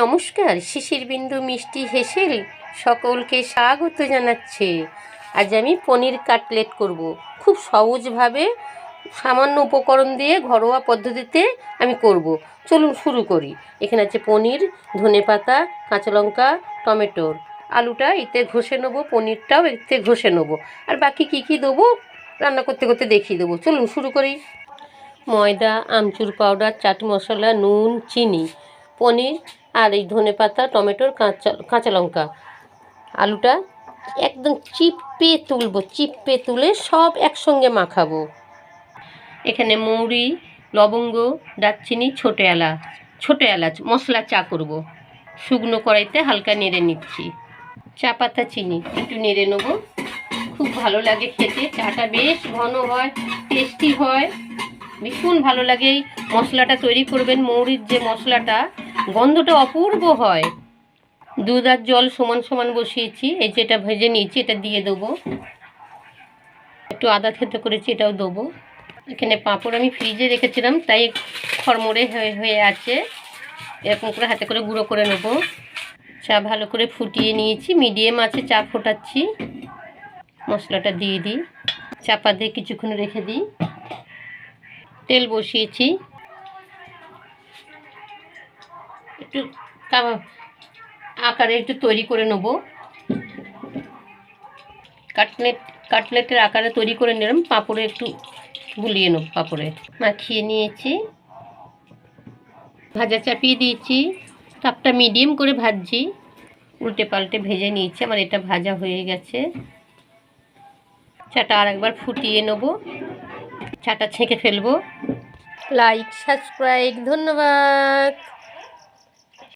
নমস্কার, শিশির বিন্দু মিষ্টি হেসেল সকলকে স্বাগত জানাচ্ছে। আজ আমি পনির কাটলেট করব। খুব সহজভাবে সামান্য উপকরণ দিয়ে ঘরোয়া পদ্ধতিতে আমি করব। চলুন শুরু করি। এখানে আছে পনির ধনেপাতা কাঁচা লঙ্কা টমেটোর আলুটা এতে ঘষে নেব, পনিরটাও এতে ঘষে নেব। আর বাকি কী কী দেবো রান্না করতে করতে দেখিয়ে দেবো। চলুন শুরু করি। ময়দা, আমচুর পাউডার, চাট মশলা, নুন, চিনি। পনির আর এই ধনে পাতা, টমেটোর কাঁচা কাঁচা লঙ্কা। আলুটা একদম চিপে তুলবো, চিপে তুলে সব একসঙ্গে মাখাবো। এখানে মৌরি, লবঙ্গ, দারচিনি, ছোটো এলাচ ছোটো এলাচ, মশলা চা করব। শুকনো কড়াইতে হালকা নেড়ে নিচ্ছি। চা পাতা, চিনি একটু নেড়ে নেব। খুব ভালো লাগে খেতে। চাটা বেশ ঘন হয়, টেস্টি হয়। ভীষণ ভালো লাগে এই মশলাটা তৈরি করবেন, মৌরির যে মশলাটা। গন্ধটা অপূর্ব হয়। দুধ আর জল সমান সমান বসিয়েছি, এই যে এটা ভেজে নিয়েছি, এটা দিয়ে দেবো। একটু আদা থেতো করেছি, এটাও দেবো। এখানে পাঁপড় আমি ফ্রিজে রেখেছিলাম, তাই খড়মড়ে হয়ে হয়ে আছে। এরকম করে হাতে করে গুঁড়ো করে নেব। চা ভালো করে ফুটিয়ে নিয়েছি, মিডিয়াম আছে, চা ফোটাচ্ছি। মশলাটা দিয়ে দিই, চাপা দিয়ে কিছুক্ষণ রেখে দিই। তেল বসিয়েছি। একটু আকারে একটু তৈরি করে নেব। কাটলেট, কাটলেটের আকারে তৈরি করে নিলাম, পাঁপড়ে একটু গুলিয়ে নেব পাঁপড়ে। মাখিয়ে নিয়েছি। ভাজা চাপিয়ে দিয়েছি। তাপটা মিডিয়াম করে ভাজছি। উল্টে পাল্টে ভেজে নিয়েছি, আমার এটা ভাজা হয়ে গেছে। চাটা আর একবার ফুটিয়ে নেব। চাটা ছেঁকে ফেলব। লাইক, সাবস্ক্রাইব, ধন্যবাদ।